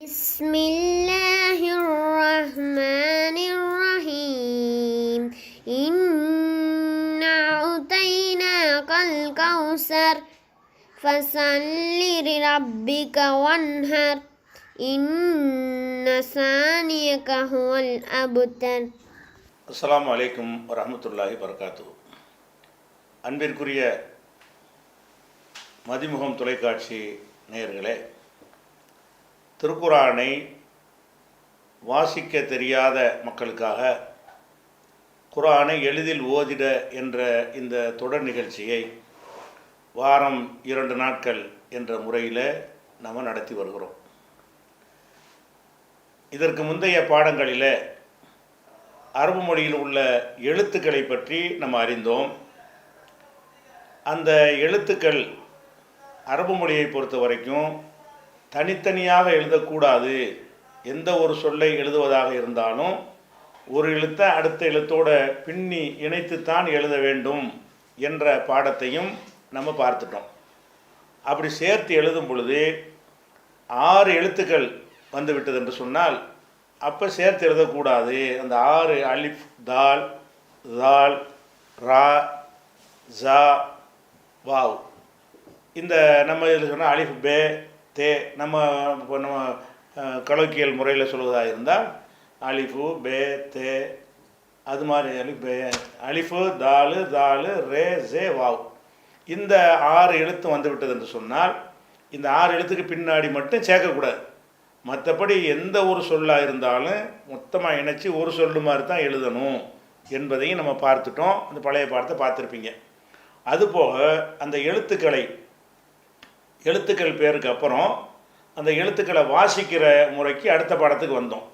بسم الله الرحمن الرحيم إنا أعطيناك الكوثر فصل لربك وانهر إن ثانيك هو الأبتر அஸ்ஸலாமு அலைக்கும் வரஹ்மத்துல்லாஹி வரகாத்து அன்பிற்குரிய மதிமுகம் தொலைக்காட்சி நேயர்களே திருக்குரானை வாசிக்க தெரியாத மக்களுக்காக குரானை எளிதில் ஓதிட என்ற இந்த தொடர் நிகழ்ச்சியை வாரம் இரண்டு நாட்கள் என்ற முறையில் நம்ம நடத்தி வருகிறோம். இதற்கு முந்தைய பாடங்களில் அரபு மொழியில் உள்ள எழுத்துக்களை பற்றி நம்ம அறிந்தோம். அந்த எழுத்துக்கள் அரபு மொழியை பொறுத்த வரைக்கும் தனித்தனியாக எழுதக்கூடாது. எந்த ஒரு சொல்லை எழுதுவதாக இருந்தாலும் ஒரு எழுத்தை அடுத்த எழுத்தோட பின்னி இணைத்துத்தான் எழுத வேண்டும் என்ற பாடத்தையும் நம்ம பார்த்துட்டோம். அப்படி சேர்த்து எழுதும் பொழுது ஆறு எழுத்துக்கள் வந்துவிட்டது என்று சொன்னால் அப்போ சேர்த்து எழுதக்கூடாது. அந்த ஆறு அலிஃப் தால் தால் ரா ஜா வாவ். இந்த நம்ம சொன்னால் அலிஃப் பே தே நம்ம இப்போ நம்ம கலோக்கியல் முறையில் சொல்வதாக இருந்தால் அலிஃபு பே தே அது மாதிரி பே அலிஃபு தாலு தாலு ரே ஜே வாவ். இந்த ஆறு எழுத்து வந்துவிட்டது என்று சொன்னால் இந்த ஆறு எழுத்துக்கு பின்னாடி மட்டும் சேர்க்கக்கூடாது. மற்றபடி எந்த ஒரு சொல்லாக இருந்தாலும் மொத்தமாக இணைச்சி ஒரு சொல்லு மாதிரி தான் எழுதணும் என்பதையும் நம்ம பார்த்துட்டோம். அந்த பழைய பாடத்தை பார்த்துருப்பீங்க. அதுபோக அந்த எழுத்துக்களை எழுத்துக்கள் பேருக்கு அப்புறம் அந்த எழுத்துக்களை வாசிக்கிற முறைக்கு அடுத்த பாடத்துக்கு வந்தோம்.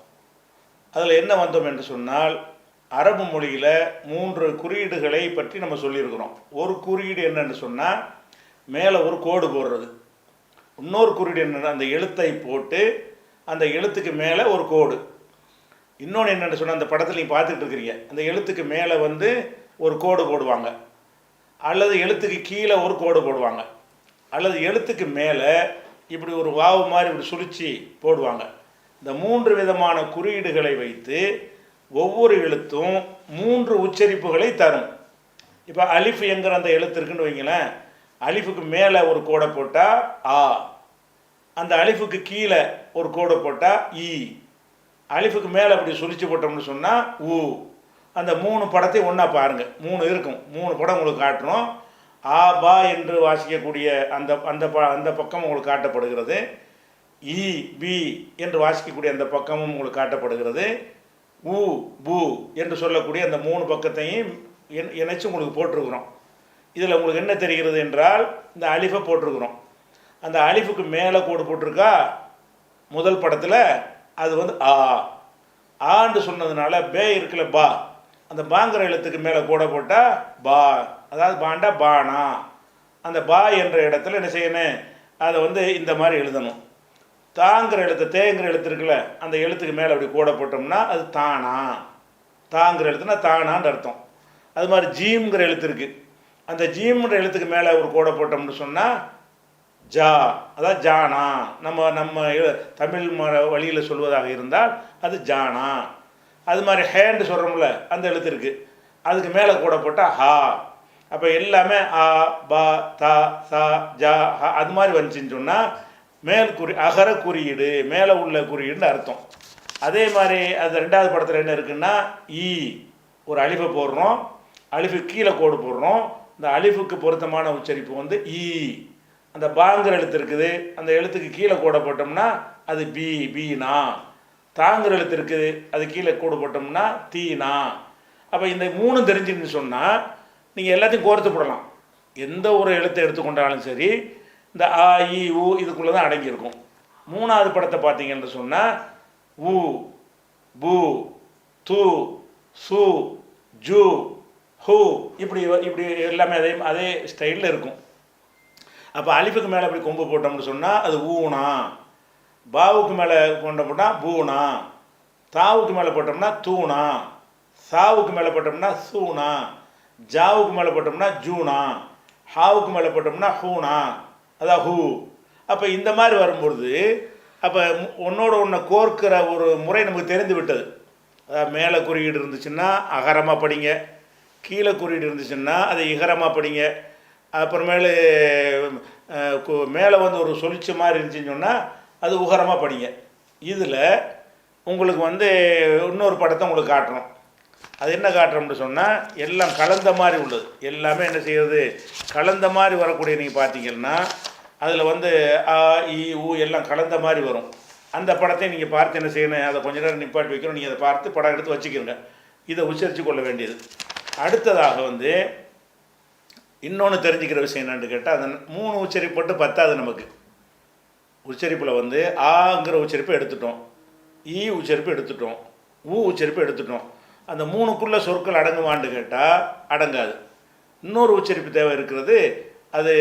அதில் என்ன வந்தோம் என்று சொன்னால் அரபு மொழியில் மூன்று குறியீடுகளை பற்றி நம்ம சொல்லியிருக்கிறோம். ஒரு குறியீடு என்னன்னு சொன்னால் மேலே ஒரு கோடு போடுறது. இன்னொரு குறியீடு என்னென்னா அந்த எழுத்தை போட்டு அந்த எழுத்துக்கு மேலே ஒரு கோடு. இன்னொன்று என்னென்னு சொன்னால் அந்த படத்தில் நீங்கள் பார்த்துக்கிட்டு இருக்கிறீங்க. அந்த எழுத்துக்கு மேலே வந்து ஒரு கோடு போடுவாங்க. அல்லது எழுத்துக்கு கீழே ஒரு கோடு போடுவாங்க. அல்லது எழுத்துக்கு மேலே இப்படி ஒரு வாவு மாதிரி இப்படி சுழிச்சு போடுவாங்க. இந்த மூன்று விதமான குறியீடுகளை வைத்து ஒவ்வொரு எழுத்தும் மூன்று உச்சரிப்புகளை தரும். இப்போ அலிஃப் என்கிற அந்த எழுத்து இருக்குன்னு வைங்களேன். அலிஃபுக்கு மேலே ஒரு கோடை போட்டால் ஆ. அந்த அலிஃபுக்கு கீழே ஒரு கோடை போட்டால் ஈ. அலிஃபுக்கு மேலே அப்படி சுழிச்சு போட்டோம்னு சொன்னால் ஊ அந்த மூணு படத்தையும் ஒன்றா பாருங்கள் மூணு இருக்கும். மூணு படம் உங்களுக்கு காட்டுறோம் ஆ பா என்று வாசிக்கக்கூடிய அந்த அந்த ப அந்த பக்கம் உங்களுக்கு காட்டப்படுகிறது. இ பி என்று வாசிக்கக்கூடிய அந்த பக்கமும் உங்களுக்கு காட்டப்படுகிறது. உ பு என்று சொல்லக்கூடிய அந்த மூணு பக்கத்தையும் இணைச்சு உங்களுக்கு போட்டிருக்கிறோம். இதில் உங்களுக்கு என்ன தெரிகிறது என்றால் இந்த அலிஃபை போட்டிருக்கிறோம். அந்த அலிஃபுக்கு மேலே கோடு போட்டிருக்கா? முதல் படத்தில் அது வந்து ஆ. ஆண்டு சொன்னதுனால பே இருக்கல பா. அந்த பாங்கிற எழுத்துக்கு மேலே கூட போட்டால் பா அதாவது பாண்டா பானா. அந்த பா என்ற இடத்துல என்ன செய்யணும் அதை வந்து இந்த மாதிரி எழுதணும். தாங்கிற எழுத்து தேங்கிற எழுத்து இருக்குல்ல அந்த எழுத்துக்கு மேலே அப்படி கூட போட்டோம்னா அது தானா. தாங்கிற எழுத்துனா தானான்னு அர்த்தம். அது மாதிரி ஜீம்ங்கிற எழுத்து இருக்குது அந்த ஜீம்ன்ற எழுத்துக்கு மேலே ஒரு கோடை போட்டோம்னு சொன்னால் ஜா அதாவது ஜானா. நம்ம நம்ம தமிழ் வழியில் சொல்வதாக இருந்தால் அது ஜானா. அது மாதிரி ஹேண்டு சொல்கிறோம்ல அந்த எழுத்து இருக்குது அதுக்கு மேலே கூட போட்டால் ஹா. அப்போ எல்லாமே ஆ பா தா சா ஜா ஹா அது மாதிரி வந்துச்சுன்னு சொன்னால் மேல் குறி அகர குறியீடு மேலே உள்ள குறியீடுன்னு அர்த்தம். அதே மாதிரி அது ரெண்டாவது படத்தில் என்ன இருக்குன்னா ஈ ஒரு அழிவை போடுறோம். அலிஃபு கீழே கோடு போடுறோம். இந்த அழிவுக்கு பொருத்தமான உச்சரிப்பு வந்து ஈ. அந்த பாங்கிற எழுத்து இருக்குது. அந்த எழுத்துக்கு கீழே கோடை போட்டோம்னா அது பி பீனா. தாங்கிற எழுத்து இருக்குது அது கீழே கூடு போட்டோம்னா தீனா. அப்போ இந்த மூணு தெரிஞ்சுன்னு சொன்னால் நீங்கள் எல்லாத்தையும் கோர்த்து போடலாம். எந்த ஒரு எழுத்தை எடுத்துக்கொண்டாலும் சரி இந்த ஆ இ உ இதுக்குள்ளே தான் அடங்கியிருக்கும். மூணாவது படத்தை பார்த்தீங்கன்னு சொன்னால் உ பு து சு ஜு ஹூ இப்படி இப்படி எல்லாமே அதே அதே ஸ்டைலில் இருக்கும். அப்போ அலிஃபுக்கு மேலே இப்படி கொம்பு போட்டோம்னு சொன்னால் அது ஊனா. பாவுக்கு மேலே போட்டோம்னா பூனா. தாவுக்கு மேலே போட்டோம்னா தூணா. சாவுக்கு மேலே போட்டோம்னா சூனா. ஜாவுக்கு மேலே போட்டோம்னா ஜூனா. ஹாவுக்கு மேலே போட்டோம்னா ஹூனா. அதான் ஹூ. அப்போ இந்த மாதிரி வரும்பொழுது அப்போ ஒன்னோட ஒன்றை கோர்க்கிற ஒரு முறை நமக்கு தெரிந்து விட்டது. அதாவது மேலே குறியீடு இருந்துச்சுன்னா அகரமாக படிங்க. கீழே குறியீடு இருந்துச்சுன்னா அதை இகரமாக படிங்க. அப்புறமேலு மேலே வந்து ஒரு சொலிச்ச மாதிரி இருந்துச்சுன்னு சொன்னால் அது உகரமாக படிங்க. இதில் உங்களுக்கு வந்து இன்னொரு படத்தை உங்களுக்கு காட்டுறோம் அது என்ன காட்டுறோம்னு சொன்னால் எல்லாம் கலந்த மாதிரி உள்ளது. எல்லாமே என்ன செய்யறது கலந்த மாதிரி வரக்கூடிய நீங்கள் பார்த்தீங்கன்னா அதில் வந்து ஆ இ ஊ எல்லாம் கலந்த மாதிரி வரும். அந்த படத்தை நீங்கள் பார்த்து என்ன செய்யணும்? அதை கொஞ்ச நேரம் நிப்பாட்டி வைக்கணும். நீங்கள் அதை பார்த்து படம் எடுத்து வச்சுக்கிறங்க இதை உச்சரித்து கொள்ள வேண்டியது. அடுத்ததாக வந்து இன்னொன்று தெரிஞ்சுக்கிற விஷயம் என்னென்னு கேட்டால் அந்த மூணு உச்சரிப்பட்டு பத்தாது நமக்கு. உச்சரிப்பில் வந்து ஆங்கிற உச்சரிப்பை எடுத்துட்டோம். ஈ உச்சரிப்பு எடுத்துட்டோம். ஊ உச்சரிப்பு எடுத்துட்டோம். அந்த மூணுக்குள்ள சொற்கள் அடங்குமான்னு கேட்டால் அடங்காது. இன்னொரு உச்சரிப்பு தேவை இருக்கிறது அது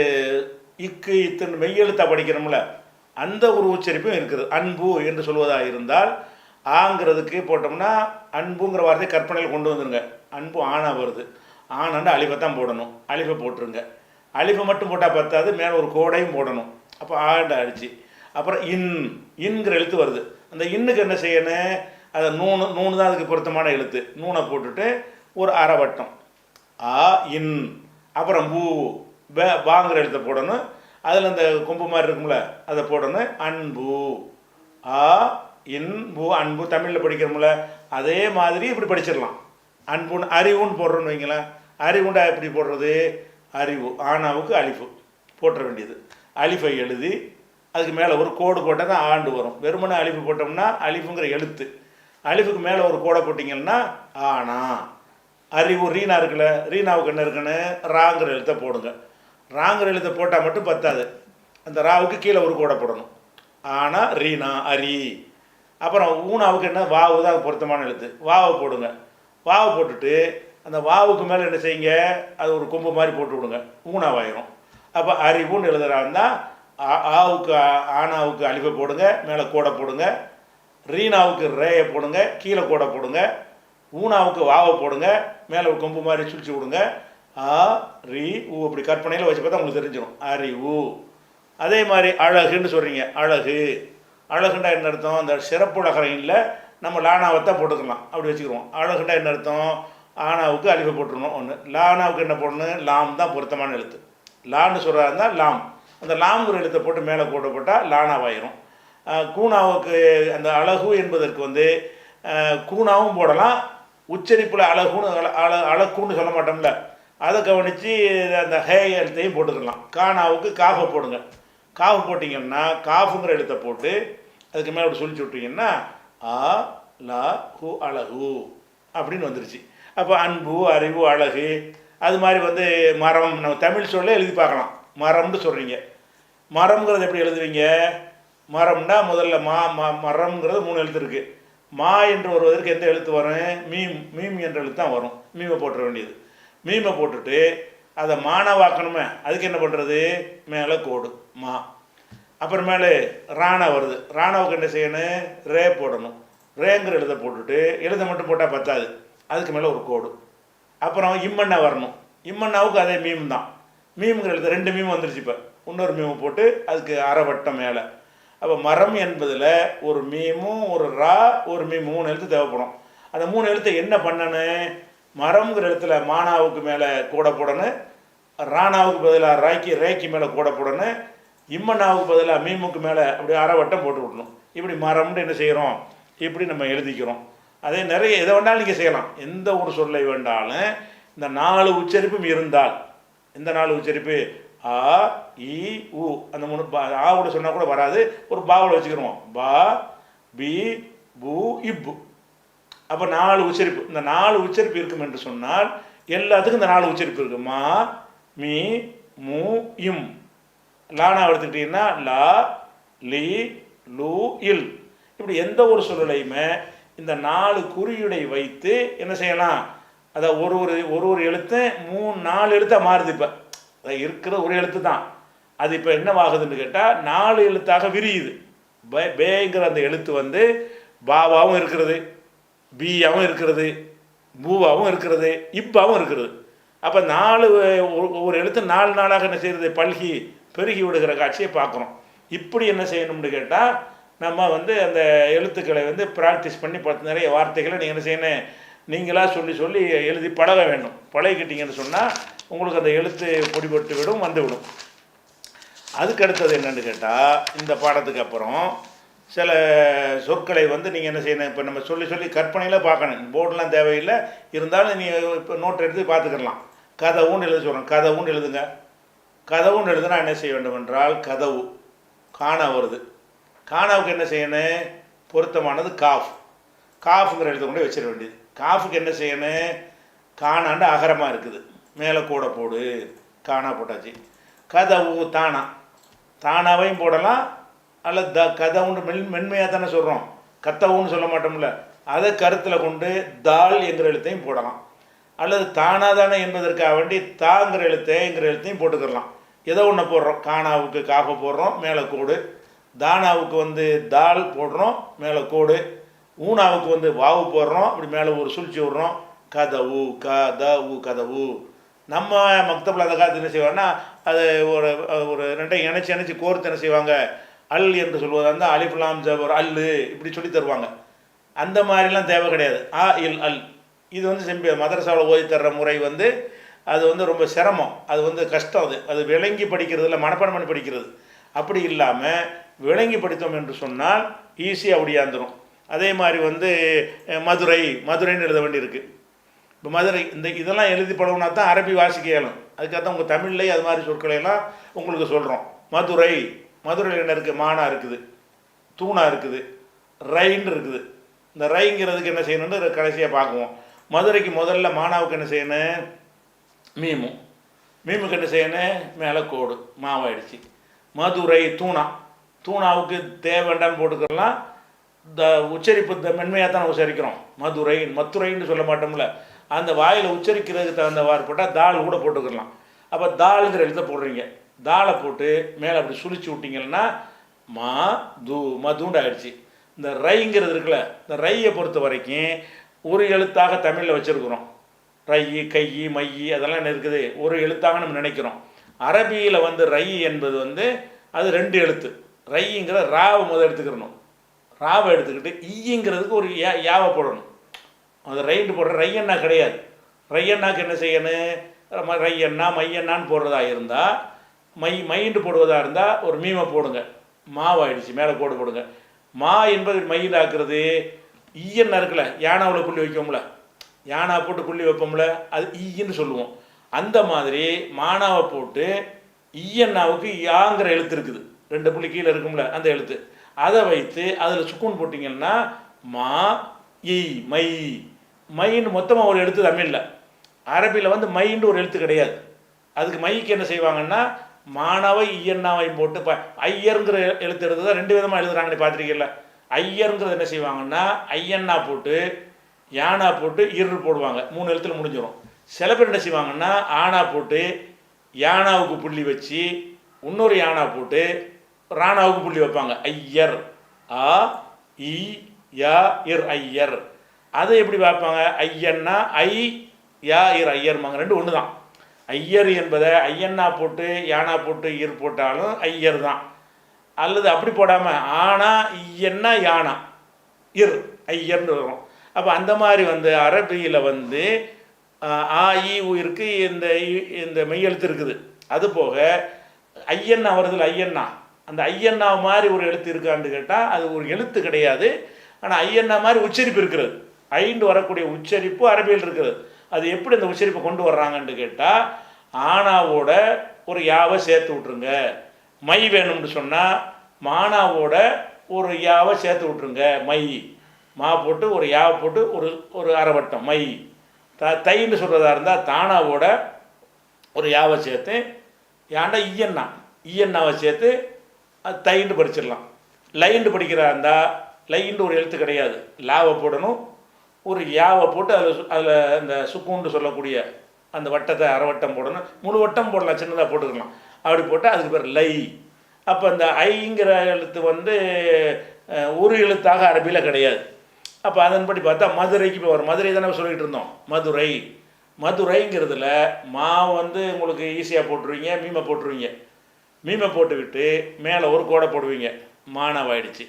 இக்கு இத்துன்னு மெய்யெழுத்தா படிக்கிறோம்ல அந்த ஒரு உச்சரிப்பும் இருக்குது. அன்பு என்று சொல்வதாக இருந்தால் ஆங்கிறதுக்கு போட்டோம்னா அன்புங்கிற வார்த்தை கற்பனையில் கொண்டு வந்துருங்க. அன்பு ஆணா வருது. ஆனாண்டு அழிவை தான் போடணும். அழிவை போட்டுருங்க. அழிவை மட்டும் போட்டால் பத்தாது மேலே ஒரு கோடையும் போடணும். அப்போ ஆண்ட அடிச்சு அப்புறம் இன் இன்கிற எழுத்து வருது. அந்த இன்னுக்கு என்ன செய்யணும் அதை நூணு நூணு தான் அதுக்கு பொருத்தமான எழுத்து. நூனை போட்டுட்டு ஒரு அரை வட்டம். ஆ இன் அப்புறம் பூ பே எழுத்தை போடணும். அதில் அந்த கொம்பு மாதிரி இருக்கும்ல அதை போடணும். அன்பு. ஆ இன்பு அன்பு தமிழில் படிக்கிறோம்ல அதே மாதிரி இப்படி படிச்சிடலாம். அன்புன்னு அறிவுன்னு போடுறோன்னு வைங்களேன். அறிவுண்டா எப்படி போடுறது? அறிவு ஆனாவுக்கு அலிஃபு போட்டுற வேண்டியது. அலிஃபை எழுதி அதுக்கு மேலே ஒரு கோடு போட்டால் தான் ஆண்டு வரும். வெறுமனே அழிப்பு போட்டோம்னா அழிப்புங்கிற எழுத்து. அழிப்புக்கு மேலே ஒரு கோடை போட்டிங்கன்னா ஆனா. அறிவு ரீனா இருக்குல்ல ரீனாவுக்கு என்ன இருக்குன்னு? ராங்கிற எழுத்தை போடுங்க. ராங்கிற எழுத்தை போட்டால் மட்டும் பத்தாது. அந்த ராவுக்கு கீழே ஒரு கோடை போடணும். ஆனா ரீனா அரி. அப்புறம் ஊனாவுக்கு என்ன? வாவு தான் பொருத்தமான எழுத்து. வாவை போடுங்க. வாவை போட்டுட்டு அந்த வாவுக்கு மேலே என்ன செய்யுங்க? அது ஒரு கொம்பு மாதிரி போட்டு விடுங்க. ஊனாவாயிரும். அப்போ அறிவுன்னு எழுதுறாருந்தா ஆவுக்கு ஆனாவுக்கு அழிவை போடுங்க மேலே கோடை போடுங்க ரீனாவுக்கு ரேயை போடுங்க கீழே கோடை போடுங்க ஊனாவுக்கு வாவை போடுங்க மேலே ஒரு கொம்பு மாதிரி சுழிச்சு விடுங்க. ஆ ரி ஊ அப்படி கற்பனையில் வச்சு பார்த்தா உங்களுக்கு தெரிஞ்சிடும் அரி ஊ. அதே மாதிரி அழகுன்னு சொல்கிறீங்க அழகு. அழகுண்டா என்ன அர்த்தம்? அந்த சிறப்புலகரையில் நம்ம லானாவை தான் போட்டுக்கலாம். அப்படி வச்சுக்கிறோம் அழகுண்டா என்ன அர்த்தம்? ஆனாவுக்கு அழிவை போட்டுருணும். ஒன்று லானாவுக்கு என்ன போடணும்? லாம் தான் பொருத்தமான எழுத்து. லான்னு சொல்கிறா இருந்தால் லாம். அந்த லாங்குற எழுத்தை போட்டு மேலே போட்டு போட்டால் லானாவாயிரும். கூணாவுக்கு கூனாவுக்கு அந்த அழகு என்பதற்கு வந்து கூணாவும் போடலாம். உச்சரிப்பில் அழகுன்னு அழ- அழ அழகுன்னு சொல்ல மாட்டோம்ல. அதை கவனித்து அந்த ஹே எழுத்தையும் போட்டுக்கலாம். கானாவுக்கு காஃபை போடுங்க. காஃபு போட்டிங்கன்னா காஃபுங்கிற எழுத்தை போட்டு அதுக்கு மேலே அப்படி சொல்லிச்சு விட்டிங்கன்னா ஆ லா ஹு அழகு அப்படின்னு வந்துருச்சு. அப்போ அன்பு அறிவு அழகு அது மாதிரி வந்து மரம் நம்ம தமிழ் சொல்ல எழுதி பார்க்கலாம். மரம்னு சொல்கிறீங்க மரம்ங்கிறது எப்படி எழுதுவீங்க? மரம்னா முதல்ல மா ம மரம்ங்கிறது மூணு எழுத்து இருக்குது மா என்று வருவதற்கு எந்த எழுத்து வரும்? மீம் மீம் என்ற எழுத்து தான் வரும். மீமை போட்டுற வேண்டியது. மீமை போட்டுட்டு அதை மானவாக்கணுமே. அதுக்கு என்ன பண்ணுறது மேலே கோடு மா. அப்புறமேலே ராணா வருது. ராணாவுக்கு என்ன செய்யணும்? ரே போடணும். ரேங்கிற எழுத போட்டுட்டு எழுத மட்டும் போட்டால் பத்தாது. அதுக்கு மேலே ஒரு கோடு. அப்புறம் இம்மண்ணா வரணும். இம்மண்ணாவுக்கு அதே மீம் தான். மீம்ங்கிற எழுத்து ரெண்டு மீம் வந்துருச்சு இப்போ. இன்னொரு மீம் போட்டு அதுக்கு அரை வட்டம் மேலே. அப்போ மரம் என்பதில் ஒரு மீமும் ஒரு ரா ஒரு மீம் மூணு எழுத்து தேவைப்படும். அந்த மூணு எழுத்தை என்ன பண்ணணும் மரம்ங்கிற இடத்துல மானாவுக்கு மேலே கூட போடணும் ராணாவுக்கு பதிலாக ராய்க்கு ரேக்கு மேலே கூட போடணும் இம்மண்ணாவுக்கு பதிலாக மீமுக்கு மேலே அப்படி அரை வட்டம் போட்டு விடணும். இப்படி மரம்னு என்ன செய்கிறோம் இப்படி நம்ம எழுதிக்கிறோம். அதே நிறைய எதை வேணாலும் நீங்கள் செய்யலாம். எந்த ஒரு சொல்லை வேண்டாலும் இந்த நாலு உச்சரிப்பும் இருந்தால் இந்த நாலு உச்சரிப்பு? ஆ இ உ. அந்த மூணு பா ஆவோட சொன்னால் கூட வராது. ஒரு பாவோட வச்சுக்கிடுவோம் பா பி பு இப்பு. அப்போ நாலு உச்சரிப்பு. இந்த நாலு உச்சரிப்பு இருக்கும் என்று சொன்னால் எல்லாத்துக்கும் இந்த நாலு உச்சரிப்பு இருக்கு. மா மீ மு இம். லானா எடுத்துக்கிட்டீங்கன்னா லா லி லு இல். இப்படி எந்த ஒரு சொல்லலையுமே இந்த நாலு குறியீடை வைத்து என்ன செய்யலாம்? அதை ஒரு ஒரு ஒரு ஒரு எழுத்து மூணு நாலு எழுத்தாக மாறுது இப்போ. இருக்கிற ஒரு எழுத்து தான். அது இப்போ என்னவாகுதுன்னு கேட்டால் நாலு எழுத்தாக விரியுது. பே பேங்கிற அந்த எழுத்து வந்து பாவாவும் இருக்கிறது பீயாவும் இருக்கிறது பூவாவும் இருக்கிறது இப்பாவும் இருக்கிறது. அப்போ நாலு ஒரு- எழுத்து நாலு நாளாக என்ன செய்கிறது பல்கி பெருகி விடுகிற காட்சியை பார்க்குறோம். இப்படி என்ன செய்யணும்னு கேட்டால் நம்ம வந்து அந்த எழுத்துக்களை வந்து ப்ராக்டிஸ் பண்ணி பத்து நிறைய வார்த்தைகளை நீங்கள் என்ன செய்யணும்? நீங்களாக சொல்லி சொல்லி எழுதி பழக வேண்டும். பழகிக்கிட்டீங்கன்னு சொன்னால் உங்களுக்கு அந்த எழுத்து பொடிபட்டு விடும் வந்துவிடும் அதுக்கடுத்தது அதுக்கு அடுத்தது கேட்டால் இந்த பாடத்துக்கு அப்புறம் சில சொற்களை வந்து நீங்கள் என்ன செய்யணும்? இப்போ நம்ம சொல்லி சொல்லி கற்பனையில் பார்க்கணும். போர்டெலாம் தேவையில்லை. இருந்தாலும் நீங்கள் இப்போ நோட் எடுத்து பார்த்துக்கலாம். கதவுன்னு எழுத சொல்கிறோம் கதவுன்னு எழுதுங்க. கதவுன்னு எழுதுனா என்ன செய்ய வேண்டும் என்றால் கதவு. காணா வருது. காணாவுக்கு என்ன செய்யணும்? பொருத்தமானது காஃப். காஃபுங்கிற எழுத கொண்டு வச்சிட வேண்டியது. காஃபுக்கு என்ன செய்யணும் காணாண்டு அகரமாக இருக்குது. மேலே கூட போடு. காணா போட்டாச்சு. கதவு தானா? தானாவையும் போடலாம். அல்லது த கதவுன்னு மென் மென்மையாக தானே சொல்கிறோம் கத்தவுன்னு சொல்ல மாட்டோம்ல. அதை கருத்தில் கொண்டு தால் என்கிற எழுத்தையும் போடலாம். அல்லது தானாதானே என்பதற்காக வேண்டி தாங்கிற எழுத்தேங்கிற எழுத்தையும் போட்டுக்கிடலாம். ஏதோ ஒன்று போடுறோம். காணாவுக்கு காஃபை போடுறோம். மேலே கூடு. தானாவுக்கு வந்து தால் போடுறோம். மேலே கோடு. ஊனாவுக்கு வந்து வாவு போடுறோம் அப்படி மேலே ஒரு சுழிச்சு விடுறோம். கதவு க த உ கதவு. நம்ம மக்தபில் அந்த காலத்து என்ன செய்வாங்கன்னா அது ஒரு ஒரு ரெண்டையும் இணைச்சி இணைச்சி கோர்த்து என்ன செய்வாங்க? அல் என்று சொல்வதா இருந்தால் அலிஃபுலாம் ஜபர் அல்லு இப்படி சொல்லி தருவாங்க. அந்த மாதிரிலாம் தேவை கிடையாது. ஆ இல் அல். இது வந்து செம்பி மதரசாவில் ஓதி தர்ற முறை வந்து அது வந்து ரொம்ப சிரமம். அது வந்து கஷ்டம் அது. அது விளங்கி படிக்கிறது இல்லை மனப்பாடம் பண்ணி படிக்கிறது. அப்படி இல்லாமல் விளங்கி படித்தோம் என்று சொன்னால் ஈஸியாக ஒடியாந்துரும். அதே மாதிரி வந்து மதுரை மதுரைன்னு எழுத வேண்டியிருக்கு. இப்போ மதுரை இந்த இதெல்லாம் எழுதி பழகுனா தான் அரபி வாசிக்க இயலும். அதுக்காக தான் உங்கள் தமிழ்லேயே அது மாதிரி சொற்களையெல்லாம் உங்களுக்கு சொல்கிறோம் மதுரை மதுரையில் என்ன இருக்குது மானா இருக்குது. தூணா இருக்குது. ரைன்னு இருக்குது. இந்த ரைங்கிறதுக்கு என்ன செய்யணும்னு கடைசியாக பார்க்குவோம். மதுரைக்கு முதல்ல மானாவுக்கு என்ன செய்யணும் மீமு. மீமுக்கு என்ன செய்யணும் மேலே கோடு. மாவாயிடுச்சு. மதுரை தூணா. தூணாவுக்கு தேவைண்டான்னு போட்டுக்கலாம். இந்த உச்சரிப்பு இந்த மென்மையாக தான் உச்சரிக்கிறோம். மதுரை மத்துரைன்னு சொல்ல மாட்டோம்ல. அந்த வாயில் உச்சரிக்கிறதுக்கு தகுந்த வார்பட்டால் தால் கூட போட்டுக்கலாம் அப்போ தாளுங்கிற எழுத்தை போடுறீங்க. தாளை போட்டு மேலே அப்படி சுழிச்சு விட்டீங்கன்னா மா து மதுண்டு ஆயிடுச்சு. இந்த ரைங்கிறது இருக்குல்ல இந்த ரையை பொறுத்த வரைக்கும் ஒரு எழுத்தாக தமிழில் வச்சுருக்குறோம். ரை கை மை அதெல்லாம் என்ன இருக்குது? ஒரு எழுத்தாக நம்ம நினைக்கிறோம். அரபியில் வந்து ரை என்பது வந்து அது ரெண்டு எழுத்து. ரைங்கிற ராவை முதல் எடுத்துக்கிறணும். ராவை எடுத்துக்கிட்டு ஈங்கிறதுக்கு ஒரு யா யாவை போடணும். அந்த ரைண்டு போடுற ரையண்ணா கிடையாது. ரையண்ணாக்கு என்ன செய்யணும்? ரையண்ணா மையண்ணான்னு போடுறதா இருந்தால் மை மைண்டு போடுவதாக இருந்தால் ஒரு மீமை போடுங்க. மாவாயிடுச்சு மேலே கோடு போடுங்க. மா என்பது மயில் ஆக்குறது ஈயன்னா இருக்குல்ல யானாவில் புள்ளி வைக்கோம்ல யானா போட்டு புள்ளி வைப்போம்ல அது ஈன்னு சொல்லுவோம். அந்த மாதிரி மானாவை போட்டு ஈயன்னாவுக்கு யாங்கிற எழுத்து இருக்குது. ரெண்டு புள்ளி கீழே இருக்கும்ல அந்த எழுத்து. அதை வைத்து அதில் சுக்குன் போட்டிங்கன்னா மா இ மை. மைன்னு மொத்தமாக ஒரு எழுத்து தமிழில். அரபியில் வந்து மைன்னு ஒரு எழுத்து கிடையாது. அதுக்கு மைக்கு என்ன செய்வாங்கன்னா மாணவை ஐயன்னாவை போட்டு இப்போ ஐயருங்கிற எழுத்து எழுத்து தான் ரெண்டு விதமாக எழுதுறாங்கன்னு பார்த்துருக்கீங்களா ஐயருங்கிறது என்ன செய்வாங்கன்னா ஐயன்னா போட்டு யானா போட்டு இரு போடுவாங்க. மூணு எழுத்துல முடிஞ்சிடும் சில பேர் என்ன செய்வாங்கன்னா ஆனா போட்டு யானாவுக்கு புள்ளி வச்சு இன்னொரு யானா போட்டு ராணாவுக்கு புள்ளி வைப்பாங்க. ஐயர். ஆ இ யா இர் ஐயர். அதை எப்படி பார்ப்பாங்க? ஐயன்னா ஐ யா இர் ஐயர்மாங்க ரெண்டு ஒன்று தான் ஐயர் என்பதை ஐயன்னா போட்டு யானா போட்டு இர் போட்டாலும் ஐயர் தான். அல்லது அப்படி போடாமல் ஆனா ஐயன்னா யானா. இர் ஐயர்னு வரும் அப்போ அந்த மாதிரி வந்து அரபியில் வந்து ஆ இருக்கு இந்த இந்த மெய்யெழுத்து இருக்குது. அது போக ஐயன்னா வருதுல ஐயன்னா. அந்த ஐயன்னா மாதிரி ஒரு எழுத்து இருக்கான்னு கேட்டால் அது ஒரு எழுத்து கிடையாது. ஆனால் ஐயண்ணா மாதிரி உச்சரிப்பு இருக்கிறது ஐந்து வரக்கூடிய உச்சரிப்பு அரபியில் இருக்கிறது அது எப்படி அந்த உச்சரிப்பை கொண்டு வர்றாங்கன்னு கேட்டால் ஆனாவோட ஒரு யாவை சேர்த்து விட்ருங்க மை வேணும்னு சொன்னால் மானாவோட ஒரு யாவை சேர்த்து விட்ருங்க மை. மா போட்டு ஒரு யாவை போட்டு ஒரு ஒரு அரைவட்டம் மை. த தைன்னு சொல்கிறதா இருந்தால் தானாவோட ஒரு யாவை சேர்த்து ஏன்டா ஈயண்ணா? ஈயண்ணாவை சேர்த்து அது தைண்டு படிச்சிடலாம். லைண்டு படிக்கிறா இருந்தால் லைண்டு ஒரு எழுத்து கிடையாது. லாவை போடணும். ஒரு யாவை போட்டு அதில் அதில் இந்த சுக்குண்டு சொல்லக்கூடிய அந்த வட்டத்தை அரை வட்டம் போடணும். முழு வட்டம் போடலாம் சின்னதாக போட்டுக்கலாம். அப்படி போட்டால் அதுக்கு பேர் லை. அப்போ இந்த ஐங்கிற எழுத்து வந்து ஒரு எழுத்தாக அரபியில் கிடையாது. அப்போ அதன்படி பார்த்தா மதுரைக்கு இப்போ வரும். மதுரை தானே சொல்லிகிட்டு இருந்தோம். மதுரை. மதுரைங்கிறதுல மா வந்து உங்களுக்கு ஈஸியாக போட்டுருவீங்க மீமை போட்டுருவீங்க. மீமை போட்டுக்கிட்டு மேலே ஒரு கோடை போடுவீங்க. மானாவாயிடுச்சு.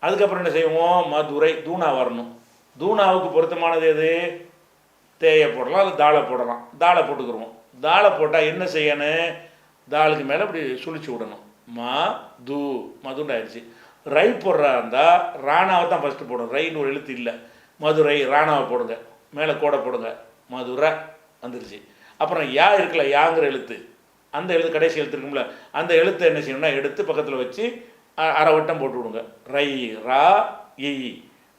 அதுக்கப்புறம் என்ன செய்வோம்? மதுரை தூணா வரணும். தூணாவுக்கு பொருத்தமானது எது? தேயை போடலாம் அல்லது தாளை போடலாம். தாளை போட்டுக்கிருவோம். தாளை போட்டால் என்ன செய்யணும்? தாளுக்கு மேலே இப்படி சுழிச்சு விடணும். மா தூ மதுண்டாயிடுச்சு. ஆயிடுச்சு ரை போடுறா இருந்தால் ராணாவை தான் ஃபஸ்ட்டு போடணும். ரைன்னு ஒரு எழுத்து இல்லை. மதுரை ராணாவை போடுங்க. மேலே கோடை போடுங்க. மதுரை வந்துருச்சு. அப்புறம் யா இருக்கல யாங்கிற எழுத்து. அந்த எழுத்து கடைசி எழுத்து இருக்கும்ல அந்த எழுத்தை என்ன செய்யணும்னா எடுத்து பக்கத்தில் வச்சு அரை வட்டம் போட்டு விடுங்க. ரை ரா இ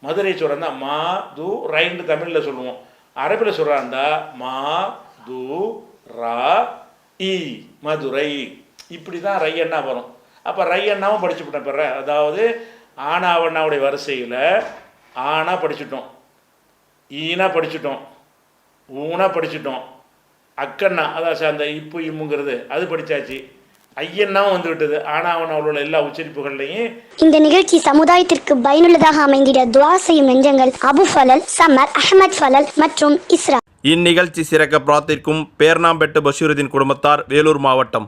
மதுரை சொல்கிறா மா து ரைன்னு தமிழில் சொல்லுவோம். அரபியில் சொல்கிறா இருந்தால் மா து ரா இ மதுரை. இப்படி தான் ரையண்ணா வரும். அப்போ ரையண்ணாவும் படிச்சுவிட்டேன் பெற அதாவது ஆனாவண்ணாவுடைய வரிசையில் ஆனா படிச்சுட்டோம். ஈனா படிச்சுட்டோம். ஊனா படிச்சுட்டோம். அக்கண்ணா அதான் அந்த இப்பு இம்முங்கிறது அது படித்தாச்சு ஐயன்னாவும் வந்து விட்டது. ஆனாவண்ணா உள்ள எல்லா உச்சரிப்புகள்லையும் இந்த நிகழ்ச்சி சமுதாயத்திற்கு பயனுள்ளதாக அமைந்திட துவா செய்யும் நெஞ்சங்கள் அபு ஃபலல் சமர் அஹமத் ஃபலல் மற்றும் இஸ்ரா. இந்நிகழ்ச்சி சிறக்க பிரார்த்திக்கும் பேர்ணாம்பெட்டு பஷீருதீன் குடும்பத்தார் வேலூர் மாவட்டம்.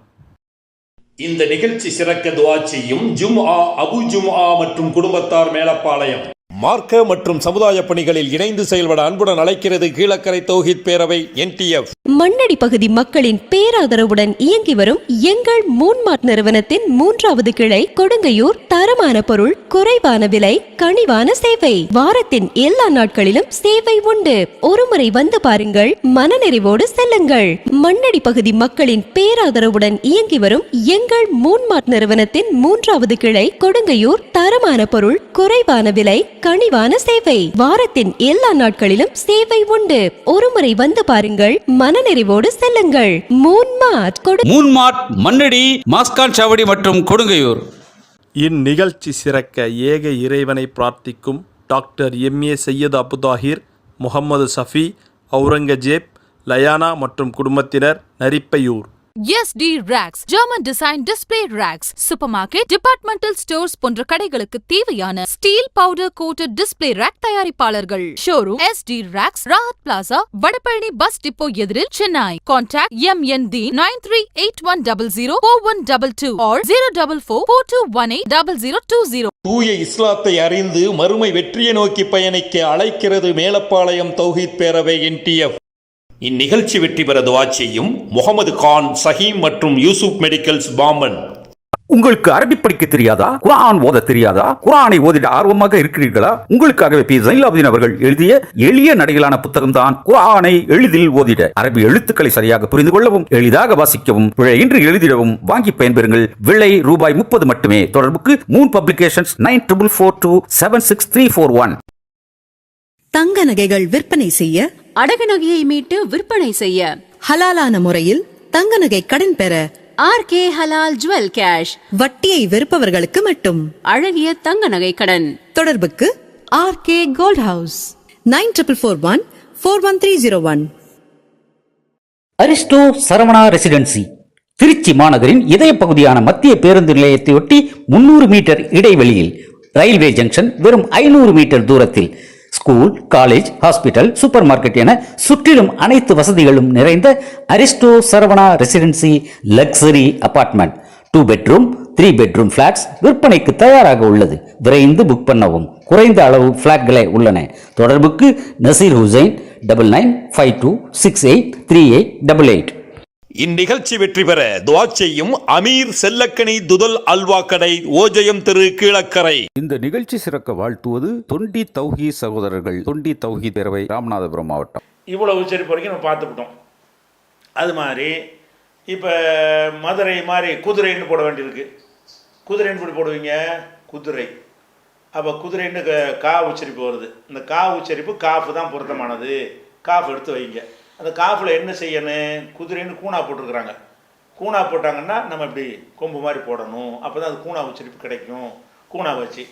இந்த நிகழ்ச்சி சிறக்க துவா செய்யும் ஜும்ஆ அபு ஜும்ஆ மற்றும் குடும்பத்தார் மேலப்பாளையம். மார்க்க மற்றும் சமுதாய பணிகளில் இணைந்து செயல்பட அன்புடன் அழைக்கிறது கீழக்கரை தௌஹித் பேரவை என்டிஎஃப் மண்ணடி பகுதி மக்களின் பேராதரவுடன் இயங்கி வரும் எங்கள் மூன்மார்ட் நிறுவனத்தின் மூன்றாவது கிளை கொடுங்கையூர் தரமான பொருள் குறைவான விலை கனிவான சேவை. வாரத்தின் எல்லா நாட்களிலும் சேவை உண்டு. ஒருமுறை வந்து பாருங்கள் மனநிறைவோடு செல்லுங்கள். மண்ணடி பகுதி மக்களின் பேராதரவுடன் இயங்கி வரும் எங்கள் மூன்மார்ட் நிறுவனத்தின் மூன்றாவது கிளை கொடுங்கையூர் தரமான பொருள் குறைவான விலை கனி கனிவான சேவை. வாரத்தின் எல்லா நாட்களிலும் சேவை உண்டு. ஒருமுறை வந்து பாருங்கள். மனநிறைவோடு செல்லுங்கள். மூன்மார்ட் கொடு மூன்மார்ட் மண்ணடி மாஸ்கான் சாவடி மற்றும் கொடுங்கையூர் இந்நிகழ்ச்சி சிறக்க ஏக இறைவனை பிரார்த்திக்கும் doctor M A Syed Abuthahir Mohammed Safi Aurangzeb Layana மற்றும் குடும்பத்தினர் Narippaiyur. SD Racks, German Design Display Racks, Supermarket, departmental stores போன்ற கடைகளுக்கு தேவையான steel powder coated display rack தயாரிப்பாளர்கள். Showroom SD racks Rahat plaza Vadapalani bus depot எதிரில் Chennai contact M N D nine three eight one double zero four one double two or zero double four four two one eight double zero two zero தூய இஸ்லாத்தை அறிந்து மறுமை வெற்றியை நோக்கி பயணிக்க அழைக்கிறது மேலப்பாளையம் தௌஹித் பேரவை என்டிஎஃப் இந்நிகழ்ச்சி வெற்றி பெற துவா செய்யும் முகமது கான் சஹீம் மற்றும் யூசுப் மெடிக்கல்ஸ் பாம்பன். உங்களுக்கு அரபி படிக்க தெரியாதா? குரான் ஓத தெரியாதா? குரானை ஓதிட ஆர்வமாக இருக்கிறீர்களா? உங்களுக்காகவே பி. ஜைலாபுதீன் அவர்கள் எழுதிய எளிய நடையிலான புத்தகம் தான் குரானை எளிதில் ஓதிட. அரபி எழுத்துக்களை சரியாக புரிந்து கொள்ளவும் எளிதாக வாசிக்கவும் பிழையின்றி எழுதிடவும் வாங்கி பயன்பெறுங்கள். விலை ரூபாய் முப்பது மட்டுமே. தொடர்புக்கு moon publications nine triple four two seven six three four one. தங்க நகைகள் விற்பனை செய்ய அடகு நகையை மீட்டு விற்பனை செய்ய. ஹலாலான முறையில் தங்க நகை கடன் பெற ஆர் கே ஹலால் ஜுவல் கேஷ். வட்டியை வெறுப்பவர்களுக்கு மட்டும். அழகிய தங்க நகை கடன். தொடர்புக்கு R K gold house. Nine triple four one four one three zero one. Aristo Saravana residency. Trichy மாநகரின் இதய பகுதியான மத்திய பேருந்து நிலையத்தையொட்டி முன்னூறு மீட்டர் இடைவெளியில் ரயில்வே ஜங்ஷன் வெறும் ஐநூறு மீட்டர் தூரத்தில் school college hospital super market என சுற்றிலும் அனைத்து வசதிகளும் நிறைந்த Aristo Saravana residency luxury apartment. Two bedroom three bedroom flats விற்பனைக்கு தயாராக உள்ளது. விரைந்து புக் பண்ணவும் குறைந்த அளவு ஃபிளாட்களே உள்ளன. தொடர்புக்கு Nazeer Hussain double nine five two six eight three eight double eight இந்நிகழ்ச்சி வெற்றி பெற துவா செய்யும் அமீர் செல்லக்கனி துதல் அல்வா கடை ஓஜயம் திரு கீழக்கரை. இந்த நிகழ்ச்சி சிறக்க வாழ்த்துவது தொண்டி தௌஹி சகோதரர்கள் தொண்டி தௌஹி பேரவை ராமநாதபுரம் மாவட்டம். இவ்வளோ உச்சரிப்பு வரைக்கும் நம்ம பார்த்துக்கிட்டோம் அது மாதிரி இப்போ மதுரை மாதிரி குதிரைன்னு போட வேண்டியிருக்கு. குதிரைன்னு எப்படி போடுவீங்க? குதிரை. அப்போ குதிரைன்னு க- கா உச்சரிப்பு வருது. இந்த கா உச்சரிப்பு காஃபு தான் பொருத்தமானது. காஃப் எடுத்து வைங்க. அந்த காஃபில் என்ன செய்யணும்? குதிரைன்னு கூணா போட்டிருக்கிறாங்க. கூணா போட்டாங்கன்னா நம்ம இப்படி கொம்பு மாதிரி போடணும். அப்போ தான் அது கூணா உச்சரிப்பு கிடைக்கும். கூணா வச்சு.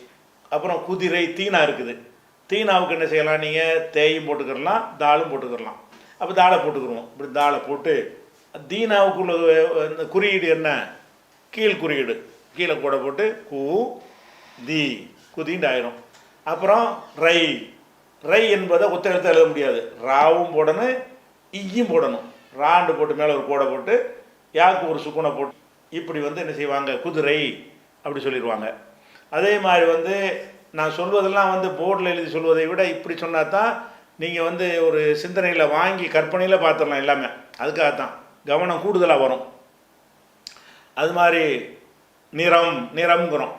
அப்புறம் குதிரை தீனா இருக்குது. தீனாவுக்கு என்ன செய்யலாம்? நீங்கள் தேயும் போட்டுக்கிறலாம் தாளும் போட்டுக்கிறலாம். அப்போ தாளை போட்டுக்கிருவோம். இப்படி தாளை போட்டு தீனாவுக்குள்ள இந்த குறியீடு என்ன? கீழ் குறியீடு. கீழே கூட போட்டு கு தி குதின்னு ஆயிரும். அப்புறம் ரை. ரை என்பதை ஒத்த எழுத்து எழுத முடியாது. ராவும் போடணும் ஈயும் போடணும். ராண்டு போட்டு மேலே ஒரு கோடை போட்டு யாக்கு ஒரு சுக்குனை போட்டு இப்படி வந்து என்ன செய்வாங்க? குதிரை அப்படி சொல்லிடுவாங்க அதே மாதிரி வந்து நான் சொல்வதெல்லாம் வந்து போர்டில் எழுதி சொல்வதை விட இப்படி சொன்னால் தான் நீங்கள் வந்து ஒரு சிந்தனையில் வாங்கி கற்பனையில் பார்த்துடலாம் எல்லாமே. அதுக்காக தான் கவனம் கூடுதலாக வரும். அது மாதிரி நிறம் நிறம்ங்கிறோம்.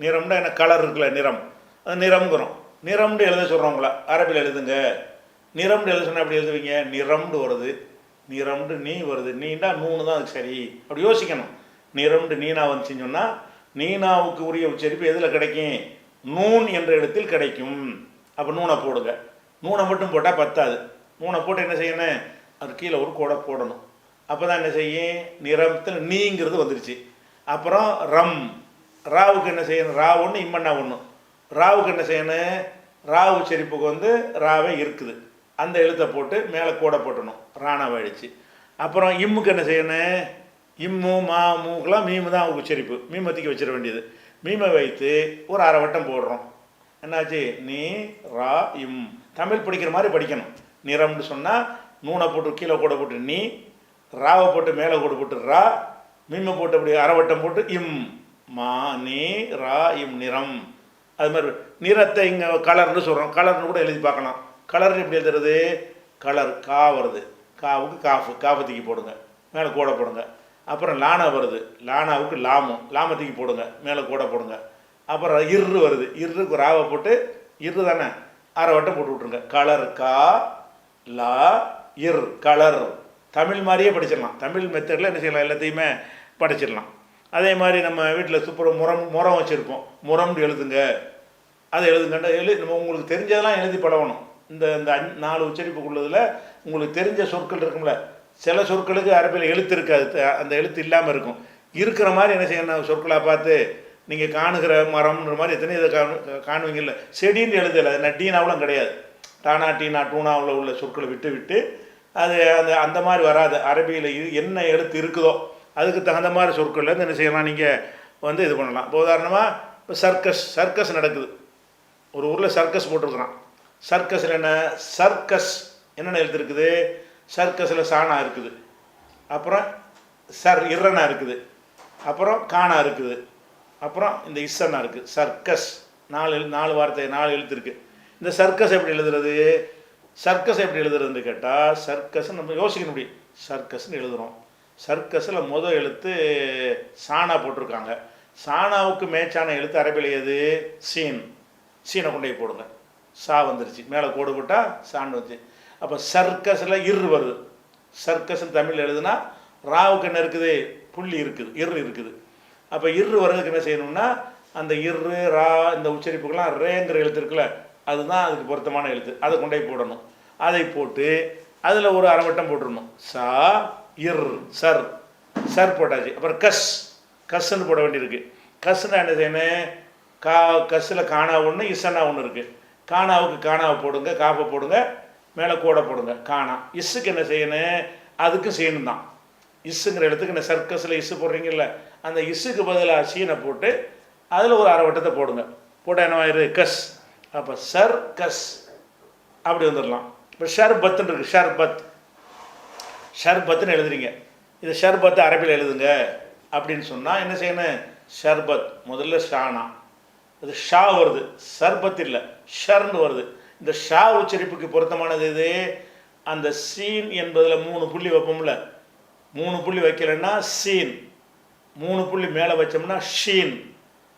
நிறம்னா என்ன? கலர் இருக்குல்ல நிறம். அது நிறம்ங்கிறோம். நிறம்னு எழுத சொல்கிறவங்கள அரபியில் எழுதுங்க. நிறம்னு எழுத சொன்னால் எப்படி எழுதுவீங்க? நிறம்னு வருது. நிறம்னு நீ வருது. நீண்டா நூனு தான் அது சரி. அப்படி யோசிக்கணும். நிறம்னு நீனா வந்துச்சுன்னு சொன்னால் நீனாவுக்கு உரிய உச்சரிப்பு எதில் கிடைக்கும்? நூன் என்ற இடத்தில் கிடைக்கும். அப்போ நூனை போடுங்க. நூனை மட்டும் போட்டால் பத்தாது. நூனை போட்டு என்ன செய்யணும்? அது கீழே ஒரு கூடை போடணும். அப்போ தான் என்ன செய்யும்? நிறத்தில் நீங்கிறது வந்துருச்சு. அப்புறம் ரம். ராவுக்கு என்ன செய்யணும்? ரா ஒன்று இம்மண்ணா ஒன்று ராவுக்கு என்ன செய்யணும்? ராவு செரிப்புக்கு வந்து ராவே இருக்குது. அந்த எழுத்தை போட்டு மேலே கூடை போட்டணும். ராணாவாயிடுச்சு அப்புறம் இம்முக்கு என்ன செய்யணும் இம்மு மா மூக்கெலாம் மீமு தான் உச்சரிப்பு. மீமத்திக்கு வச்சிட வேண்டியது. மீமை வைத்து ஒரு அரை வட்டம் போடுறோம். என்னாச்சு? நீ ரா இம். தமிழ் படிக்கிற மாதிரி படிக்கணும். நிறம்னு சொன்னால் நூனை போட்டு கீழே கூட போட்டு நீ ராவை போட்டு மேலே கூட போட்டு ரா மீமை போட்டு அப்படி அரைவட்டம் போட்டு இம். மா நீ ரா இம் நிறம். அது மாதிரி நிறத்தை இங்கே கலர்னு சொல்கிறோம் கலர்னு கூட எழுதி பார்க்கலாம். கலர் எப்படி எழுதுறது? கலர். கா வருது. காவுக்கு காஃபு. காஃபத்துக்கு போடுங்க. மேலே கூட போடுங்க. அப்புறம் லானா வருது. லானாவுக்கு லாமம் லாமத்துக்கு போடுங்க. மேலே கூட போடுங்க. அப்புறம் இரு வருது. இருக்கு ராவை போட்டு இரு தானே? அரை வட்டம் போட்டு விட்ருங்க கலர். கா லா இர். கலர். தமிழ் மாதிரியே படிச்சிடலாம். தமிழ் மெத்தடில் என்ன செய்யலாம்? எல்லாத்தையுமே படிச்சிடலாம். அதே மாதிரி நம்ம வீட்டில் சூப்பர் முரம் முரம் வச்சுருப்போம். முரம்னு எழுதுங்க. அதை எழுதுங்கண்டா எழுதி நம்ம உங்களுக்கு தெரிஞ்சதெல்லாம் எழுதி பழகணும். இந்த இந்த அஞ் நாலு உச்சரிப்புக்குள்ளதில் உங்களுக்கு தெரிஞ்ச சொற்கள் இருக்கும்ல. சில சொற்களுக்கு அரபியில் எழுத்து இருக்காது. த- அந்த எழுத்து இல்லாமல் இருக்கும். இருக்கிற மாதிரி என்ன செய்யணும்? சொற்களாக பார்த்து நீங்கள் காணுகிற மரம்ன்ற மாதிரி எத்தனை இதை காணு காணுவீங்கல்ல. செடின்னு எழுதலை. அது டீனாவெலாம் கிடையாது. டானா டீனா டூனாவில் உள்ள சொற்களை விட்டு விட்டு அது அந்த அந்த மாதிரி வராது. அரபியில் இது என்ன எழுத்து இருக்குதோ அதுக்கு தகுந்த மாதிரி சொற்கள்லேருந்து என்ன செய்யலாம்? நீங்கள் வந்து இது பண்ணலாம். இப்போ உதாரணமாக இப்போ சர்க்கஸ் சர்க்கஸ் நடக்குது. ஒரு ஊரில் சர்க்கஸ் போட்டிருக்கிறான். சர்க்கஸில் என்ன? சர்க்கஸ் என்னென்ன எழுத்து இருக்குது சர்க்கஸில் சாணா இருக்குது. அப்புறம் சர் இர்ரனா இருக்குது. அப்புறம் காணா இருக்குது. அப்புறம் இந்த இசனா இருக்குது சர்க்கஸ். நாலு எழு நாலு வார்த்தை நாலு எழுத்து இருக்குது இந்த சர்க்கஸ் எப்படி எழுதுறது? சர்க்கஸ் எப்படி எழுதுறதுன்னு கேட்டால் சர்க்கஸ் நம்ம யோசிக்க முடியும் சர்க்கஸ்ன்னு எழுதுகிறோம் சர்க்கஸில் முதல் எழுத்து சாணா போட்டிருக்காங்க. சாணாவுக்கு மேச்சான எழுத்து அரபியில் எது? சீன். சீனை கொண்டு போய் போடுங்க. சா வந்துருச்சு. மேலே கோடு போட்டால் சான் வந்துச்சு. அப்போ சர்க்கஸில் இரு வருது. சர்க்கஸ்ன்னு தமிழ் எழுதுனா ராவுக்கு என்ன இருக்குது? புள்ளி இருக்குது. இரு இருக்குது. அப்போ இரு வர்றதுக்கு என்ன செய்யணும்னா அந்த இரு ரா இந்த உச்சரிப்புக்கெல்லாம் ரேங்கிற எழுத்து இருக்குல்ல அதுதான் அதுக்கு பொருத்தமான எழுத்து. அதை கொண்டே போடணும். அதை போட்டு அதில் ஒரு அரை வட்டம் போட்டுடணும். சா இர் சர். சர் போட்டாச்சு. அப்புறம் கஸ். கஸ்ன்னு போட வேண்டியிருக்கு. கஸ்னா என்ன செய்யணும்? கா கஸ்ஸில் காணா ஒன்று இசனா ஒன்று இருக்குது காணாவுக்கு காணாவை போடுங்க காப்பை போடுங்க மேலே கூடை போடுங்க. காணா. இஸ்ஸுக்கு என்ன செய்யணும்? அதுக்கும் செய்யணும் தான். இஸ்ஸுங்கிற இடத்துக்கு என்ன சர்க்கஸில் இஸ்ஸு போடுறீங்கல்ல அந்த இஸ்ஸுக்கு பதிலாக சீனை போட்டு அதில் ஒரு அரை வட்டத்தை போடுங்க. போட்டால் என்ன கஸ். அப்போ சர் கஸ் அப்படி வந்துடலாம். இப்போ ஷர்பத்துன்னு இருக்குது ஷர்பத். ஷர்பத்துன்னு எழுதுறீங்க. இது ஷர்பத்து அரபியில் எழுதுங்க. அப்படின்னு சொன்னால் என்ன செய்யணும்? ஷர்பத். முதல்ல ஷானா. அது ஷா வருது. சர்பத் இல்லை ஷர்ன்னு வருது. இந்த ஷா உச்சரிப்புக்கு பொருத்தமானது இது அந்த சீன் என்பதில் மூணு புள்ளி வைப்போம்ல. மூணு புள்ளி வைக்கலன்னா சீன். மூணு புள்ளி மேலே வச்சோம்னா ஷீன்.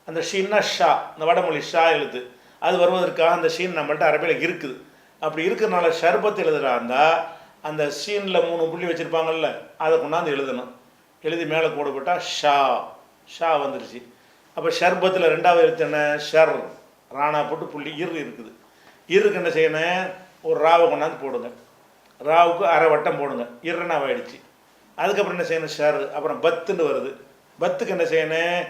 அந்த ஷீன்னா ஷா. இந்த வடமொழி ஷா எழுத்து. அது வருவதற்காக அந்த ஷீன் நம்மள்ட்ட அரபியில் இருக்குது. அப்படி இருக்கிறனால ஷர்பத் எழுதுறா இருந்தால் அந்த ஷீனில் மூணு புள்ளி வச்சுருப்பாங்கல்ல அதை கொண்டாந்து எழுதணும். எழுதி மேலே கோடு போட்டால் ஷா. ஷா வந்துருச்சு. அப்போ ஷர்பத்தில் ரெண்டாவது எழுத்து என்ன? ஷர். ராணா போட்டு புள்ளி இரு இருக்குது. இருக்கு என்ன செய்யணும் ஒரு ராவை கொண்டாந்து போடுங்க. ராவுக்கு அரை வட்டம் போடுங்க. இரண்டாவாயிடுச்சு அதுக்கப்புறம் என்ன செய்யணும் ஷர். அப்புறம் பத்துன்னு வருது. பத்துக்கு என்ன செய்யணும்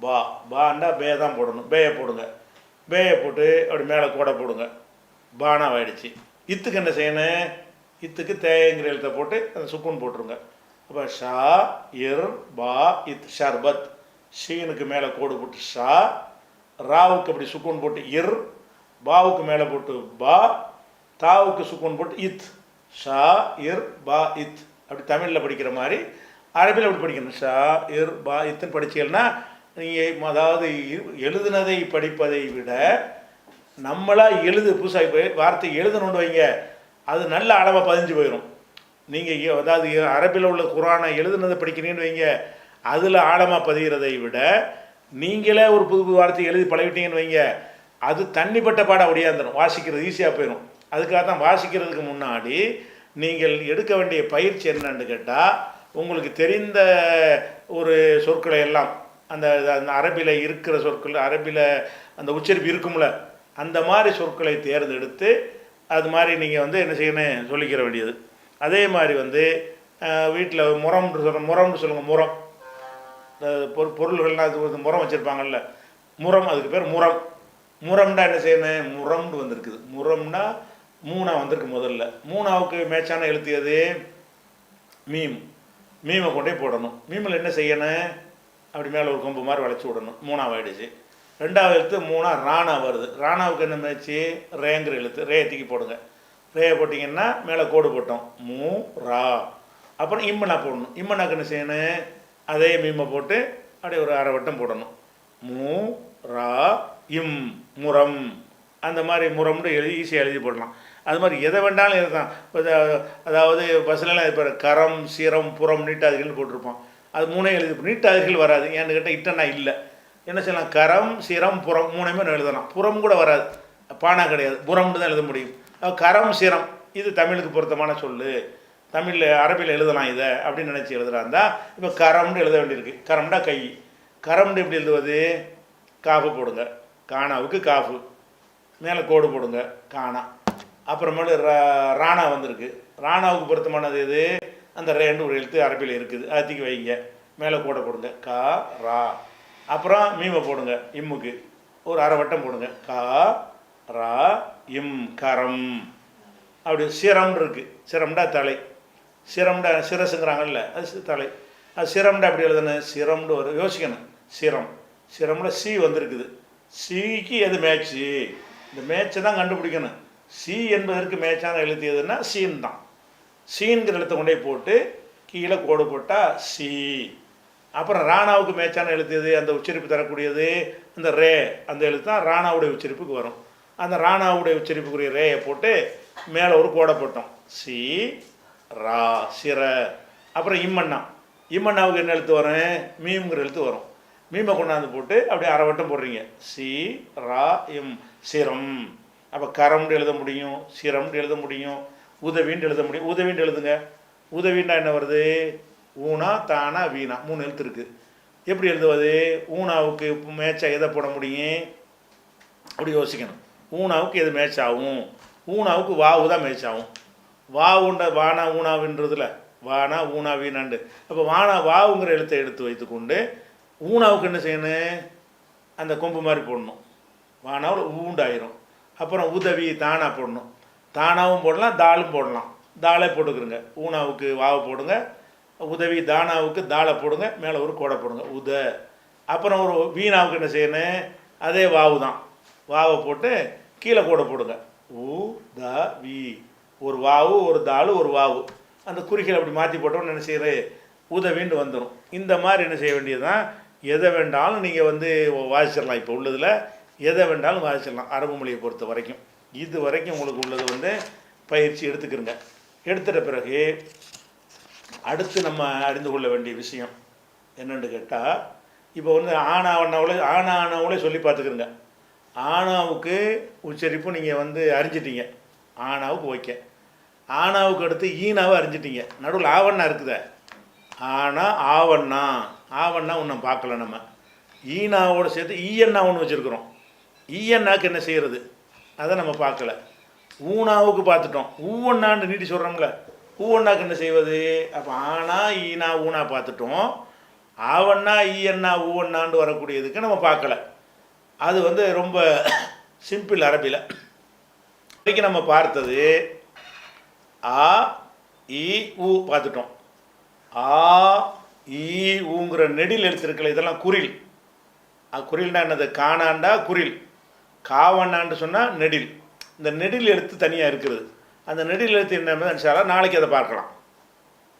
பா. பாண்டா பே தான் போடணும். பேயை போடுங்க. பேயை போட்டு அப்படி மேலே கூட போடுங்க. பானாவாயிடுச்சு இத்துக்கு என்ன செய்யணும் இத்துக்கு தேங்கிற எழுத்தை போட்டு அந்த சுக்குன்னு போட்டுருங்க. அப்போ ஷா இர் பா இத் ஷர்பத். ஷீனுக்கு மேலே கோடு போட்டு ஷா ராவுக்கு அப்படி சுக்கூன் போட்டு இர் பாவுக்கு மேலே போட்டு பா தாவுக்கு சுக்கூன் போட்டு இத். ஷா இர் பா இத். அப்படி தமிழில் படிக்கிற மாதிரி அரபியில் அப்படி படிக்கணும். ஷா இர் பா இத்துன்னு படிச்சீங்கன்னா நீங்கள் அதாவது எழுதுனதை படிப்பதை விட நம்மளாக எழுது புதுசாக இப்போ வார்த்தை எழுதணும்னு வைங்க அது நல்ல அளவாக பதிஞ்சு போயிடும் நீங்கள் அதாவது அரபில் உள்ள குரானை எழுதுனதை படிக்கிறீங்கன்னு வைங்க அதில் ஆழமாக பதிகிறதை விட நீங்களே ஒரு புது புது வார்த்தை எழுதி பழகிட்டீங்கன்னு வைங்க. அது தண்ணிப்பட்ட பாடம் ஒடியாந்துடும் வாசிக்கிறது ஈஸியாக போயிடும் அதுக்காக தான் வாசிக்கிறதுக்கு முன்னாடி நீங்கள் எடுக்க வேண்டிய பயிற்சி என்னன்னு கேட்டால் உங்களுக்கு தெரிந்த ஒரு சொற்களை எல்லாம் அந்த அந்த அரபியில் இருக்கிற சொற்கள் அரபியில் அந்த உச்சரிப்பு இருக்கும்ல அந்த மாதிரி சொற்களை தேர்ந்தெடுத்து அது மாதிரி நீங்கள் வந்து என்ன செய்யணும் சொல்லிக்கிற வேண்டியது. அதே மாதிரி வந்து வீட்டில் முரம்னு சொல்கிற முரம்னு சொல்லுங்கள் முரம். பொரு பொருள்கள்லாம் அது ஒரு முரம் வச்சுருப்பாங்கல்ல. முரம் அதுக்கு பேர் முரம். முரம்னா என்ன செய்யணும் முரம்னு வந்திருக்குது. முறம்னா மூணா வந்திருக்கு முதல்ல. மூணாவுக்கு மேட்சான எழுத்து எது? மீம். மீமை கொண்டே போடணும். மீமில் என்ன செய்யணும்? அப்படி மேலே ஒரு கொம்பு மாதிரி வளைச்சி விடணும். மூணாவது ஆகிடுச்சு ரெண்டாவது எழுத்து மூணா ராணா வருது. ராணாவுக்கு என்ன மேய்ச்சி ரேங்கிற எழுத்து. ரே தூக்கி போடுங்க. ரே போட்டிங்கன்னா மேலே கோடு போட்டோம். மூ ரா. அப்புறம் இம்மனா போடணும். இம்மனாக்கு என்ன செய்யணும்? அதே மீமை போட்டு அப்படியே ஒரு அரை வட்டம் போடணும். மூ ரா இம் முரம். அந்த மாதிரி முரம்னு எழுதி ஈஸியாக எழுதி போடலாம். அது மாதிரி எதை வேண்டாலும் இதுதான் இப்போ அதாவது பஸ்லலாம் இப்போ கரம் சீரம் புறம் நீட்டாதிகள் போட்டிருப்போம் அது மூணே எழுதி நீட்டாதிகள் வராது. ஏன்னு கேட்டால் இட்டனா இல்லை. என்ன செய்யலாம்? கரம் சிரம் புறம் மூணுமே நான் எழுதலாம். புறம் கூட வராது. பானா கிடையாது. புறம்னு தான் எழுத முடியும். கரம் சிரம் இது தமிழுக்கு பொருத்தமான சொல்லு. தமிழில் அரபியில் எழுதலாம் இதை அப்படின்னு நினச்சி எழுதுறாந்தா இப்போ கரம்னு எழுத வேண்டியிருக்கு. கரம்னா கை. கரம்னு எப்படி எழுதுவது? காஃபு போடுங்க. காணாவுக்கு காஃபு. மேலே கோடு போடுங்க. காணா அப்புறமேலு ரா- ராணா வந்திருக்கு. ராணாவுக்கு பொருத்தமானது எது? அந்த ரெண்டு ஒரு எழுத்து அரபியில் இருக்குது. அத்திக்கு வைங்க. மேலே கோடை போடுங்க. கா ரா. அப்புறம் மீமை போடுங்க. இம்முக்கு. ஒரு அரை வட்டம் போடுங்க. கா ரா இம் கரம். அப்படி சிரம் இருக்குது சிரம்டா தலை. சிரம்ட சிரசுங்கிறாங்கல்ல அது தலை அது சிரம்ட அப்படி எழுதணும் சிரம்னு ஒரு யோசிக்கணும். சிரம். சிரம்ல சி வந்திருக்குது. சிக்கு எது மேட்ச்சு இந்த மேட்ச்சை தான் கண்டுபிடிக்கணும். சி என்பதற்கு மேட்சான எழுத்து எதுன்னா சீன் தான். சீன்கிற எழுத்தை கொண்டே போட்டு கீழே கோடு போட்டால் சி. அப்புறம் ராணாவுக்கு மேட்சான எழுத்து எது? அந்த உச்சரிப்பு தரக்கூடியது அந்த ரே. அந்த எழுத்து தான் ராணாவுடைய உச்சரிப்புக்கு வரும். அந்த ராணாவுடைய உச்சரிப்புக்குரிய ரேயை போட்டு மேலே ஒரு கோடை போட்டோம். சி. ரா சிர அப்புறம் இம்மண்ணா. இம்மண்ணாவுக்கு என்ன எழுத்து வரும்? மீம்ங்கிற எழுத்து வரும். மீமை கொண்டாந்து போட்டு அப்படியே அரை வட்டம் போடுறீங்க. சி ரா இம் சிரம். அப்போ கரம்னு எழுத முடியும் சிரம்னு எழுத முடியும் உதவின்னு எழுத முடியும். உதவின்னு எழுதுங்க. உதவின்னா என்ன வருது? ஊனா தானா வீணா. மூணு எழுத்து இருக்குது எப்படி எழுதுவது? ஊனாவுக்கு மேட்சாக எதை போட முடியும்? அப்படி யோசிக்கணும். ஊனாவுக்கு எது மேட்ச் ஆகும் ஊனாவுக்கு வாவு தான் மேட்ச் ஆகும் வா உண்ட வானா ஊனாவின்றதுல. வானா ஊனா வீணாண்டு அப்போ வானா வாவுங்கிற எழுத்தை எடுத்து வைத்துக்கொண்டு ஊனாவுக்கு என்ன செய்யணும் அந்த கொம்பு மாதிரி போடணும். வானாவில் ஊண்டாயிரும். அப்புறம் உதவி தானா போடணும். தானாவும் போடலாம் தாளும் போடலாம். தாளே போட்டுக்கிறங்க ஊனாவுக்கு வாவை போடுங்க. உதவி தானாவுக்கு தாளை போடுங்க. மேலே ஒரு கோடை போடுங்க. உத. அப்புறம் ஒரு வீணாவுக்கு என்ன செய்யணும் அதே வாவு தான் வாவை போட்டு கீழே கோடை போடுங்க. உ த வி. ஒரு வாவு ஒரு தாள் ஒரு வாவு. அந்த குறிகள் அப்படி மாற்றி போட்டோம்னு என்ன செய்யறது? உதவின்னு வந்துடும் இந்த மாதிரி என்ன செய்ய வேண்டியது தான் எதை வேண்டாலும் நீங்கள் வந்து வாசிச்சிடலாம் இப்போ உள்ளதில் எதை வேண்டாலும் வாசிச்சிடலாம் அரபு மொழியை பொறுத்த வரைக்கும். இது வரைக்கும் உங்களுக்கு உள்ளது வந்து பயிற்சி எடுத்துக்கிறங்க எடுத்துட்ட பிறகு அடுத்து நம்ம அறிந்து கொள்ள வேண்டிய விஷயம் என்னென்னு கேட்டால் இப்போ வந்து ஆனாவண்ணாவில் ஆனாவனவுலே சொல்லி பார்த்துக்கிறங்க ஆனாவுக்கு உச்சரிப்பு நீங்கள் வந்து அறிஞ்சிட்டீங்க. ஆனாவுக்கு ஓகே. ஆனாவுக்கு அடுத்து ஈனாவை அறிஞ்சிட்டீங்க. நடுவில் ஆவண்ணா இருக்குதே. ஆனா ஆவண்ணா ஆவண்ணா ஒன்றும் பார்க்கல நம்ம. ஈனாவோடு சேர்த்து ஈயண்ணா ஒன்று வச்சுருக்குறோம். ஈயண்ணாக்கு என்ன செய்கிறது அதை நம்ம பார்க்கல. ஊனாவுக்கு பார்த்துட்டோம். ஊவண்ணான்னு நீட்டி சொல்கிறோம்ல ஊவண்ணாக்கு என்ன செய்வது? அப்போ ஆனா ஈனா ஊனா பார்த்துட்டோம். ஆவண்ணா ஈயண்ணா ஊவண்ணான்னு வரக்கூடியதுக்கு நம்ம பார்க்கல. அது வந்து ரொம்ப சிம்பிள் அரபியில் இன்னைக்கு நம்ம பார்த்தது ஆ இ உ பார்த்துட்டோம். ஆ ஈ ஊங்கிற நெடில் எழுத்திருக்கல இதெல்லாம் குரில். அது குரில்னா என்னது? காணாண்டா குரில். காவண்ணான்னு சொன்னால் நெடில். இந்த நெடில் எழுத்து தனியாக இருக்கிறது அந்த நெடில் எழுத்து என்ன நினச்சாலும் நாளைக்கு அதை பார்க்கலாம்.